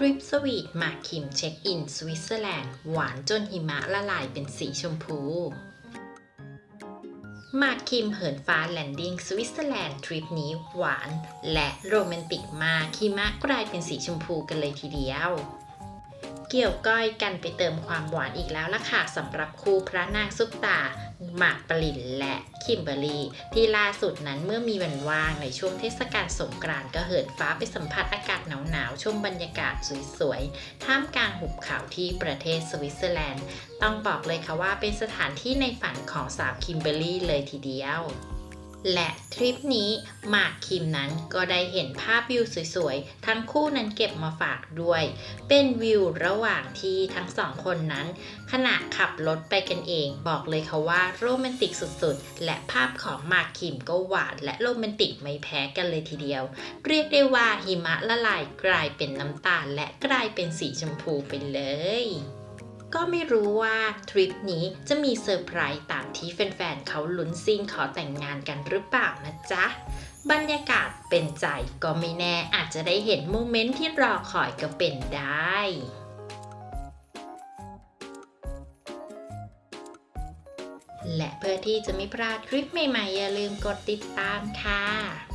ทริปสวีทหมากคิมเช็คอินสวิตเซอร์แลนด์หวานจนหิมะละลายเป็นสีชมพูหมากคิมเหินฟ้าแลนดิ้งสวิตเซอร์แลนด์ทริปนี้หวาน และโรแมนติกมากหิมะกลายเป็นสีชมพูกันเลยทีเดียว เกี่ยวก้อยกันไปเติมความหวานอีกแล้วล่ะค่ะสำหรับคู่พระนางซุปตาหมากปรินและคิมเบอรี่ที่ล่าสุดนั้นเมื่อมีวันว่างในช่วงเทศกาลสงกรานต์ก็เหินฟ้าไปสัมผัสอากาศหนาวๆชมบรรยากาศสวยๆ ท่ามกลางหุบเขาที่ประเทศสวิตเซอร์แลนด์ ต้องบอกเลยค่ะว่าเป็นสถานที่ในฝันของสาวคิมเบอรี่เลยทีเดียว และทริปนี้หมากคิมนั้นก็ได้เห็นภาพวิวสวยๆ ทั้งคู่นั้นเก็บมาฝากด้วย เป็นวิวระหว่างที่ทั้งสองคนนั้น ขณะขับรถไปกันเอง บอกเลยค่ะว่าโรแมนติกสุดๆ และภาพของหมากคิมก็หวานและโรแมนติกไม่แพ้กันเลยทีเดียว เรียกได้ว่าหิมะละลายกลายเป็นน้ำตาลและกลายเป็นสีชมพูไปเลย ก็ไม่รู้ว่าทริปนี้จะมีเซอร์ไพรส์ตามที่แฟนๆเขาลุ้นซิ่งขอแต่งงานกันหรือเปล่านะจ๊ะ บรรยากาศเป็นใจก็ไม่แน่อาจจะได้เห็นโมเมนต์ที่รอคอยก็เป็นได้และเพื่อที่จะไม่พลาดคลิปใหม่ๆ อย่าลืมกดติดตามค่ะ